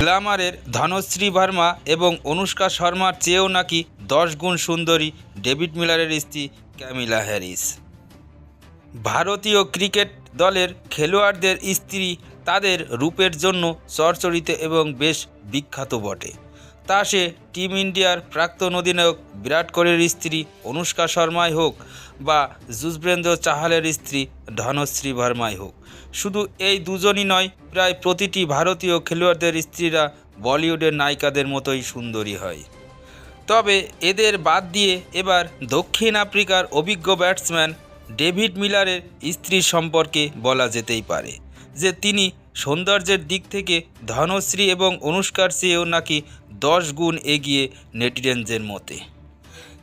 গ্ল্যামারের ধনশ্রী ভার্মা এবং অনুষ্কা শর্মার চেয়েও নাকি দশ গুণ সুন্দরী ডেভিড মিলারের স্ত্রী ক্যামিলা হ্যারিস। ভারতীয় ক্রিকেট দলের খেলোয়াড়দের স্ত্রী তাদের রূপের জন্য চরচরিত এবং বেশ বিখ্যাত বটে। তা সে টিম ইন্ডিয়ার প্রাক্তন অধিনায়ক বিরাট কোহলির স্ত্রী অনুষ্কা শর্মাই হোক বা যুজবেন্দ্র চাহালের স্ত্রী ধনশ্রী ভার্মাই হোক। শুধু এই দুজনই নয়, প্রায় প্রতিটি ভারতীয় খেলোয়াড়দের স্ত্রীরা বলিউডের নায়িকাদের মতোই সুন্দরী হয়। তবে এদের বাদ দিয়ে এবার দক্ষিণ আফ্রিকার অভিজ্ঞ ব্যাটসম্যান ডেভিড মিলারের স্ত্রী সম্পর্কে বলা যেতেই পারে যে তিনি সৌন্দর্যের দিক থেকে ধনশ্রী এবং অনুষ্কার চেয়েও নাকি দশ গুণ এগিয়ে নেটিজেনদের মতে।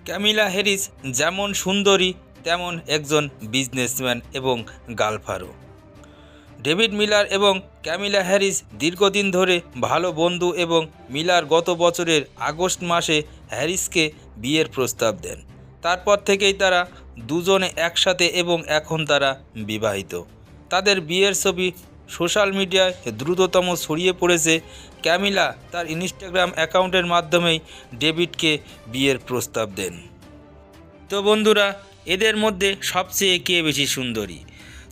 ক্যামিলা হ্যারিস যেমন সুন্দরী, তেমন একজন বিজনেসম্যান এবং গালফারও। ডেভিড মিলার এবং ক্যামিলা হ্যারিস দীর্ঘদিন ধরে ভালো বন্ধু এবং মিলার গত বছরের আগস্ট মাসে হ্যারিসকে বিয়ের প্রস্তাব দেন। তারপর থেকেই তারা দুজনে একসাথে এবং এখন তারা বিবাহিত। তাদের বিয়ের ছবি সোশ্যাল মিডিয়ায় দ্রুততম ছড়িয়ে পড়েছে। ক্যামিলা তার ইনস্টাগ্রাম অ্যাকাউন্টের মাধ্যমেই ডেভিডকে বিয়ের প্রস্তাব দেন। তো বন্ধুরা, এদের মধ্যে সবচেয়ে কে বেশি সুন্দরী?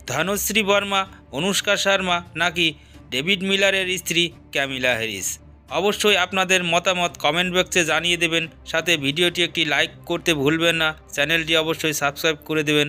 ধনশ্রী বর্মা, অনুষ্কা শর্মা নাকি ডেভিড মিলারের স্ত্রী ক্যামিলা হ্যারিস? অবশ্যই আপনাদের মতামত কমেন্ট বক্সে জানিয়ে দেবেন। সাথে ভিডিওটি একটি লাইক করতে ভুলবেন না। চ্যানেলটি অবশ্যই সাবস্ক্রাইব করে দেবেন।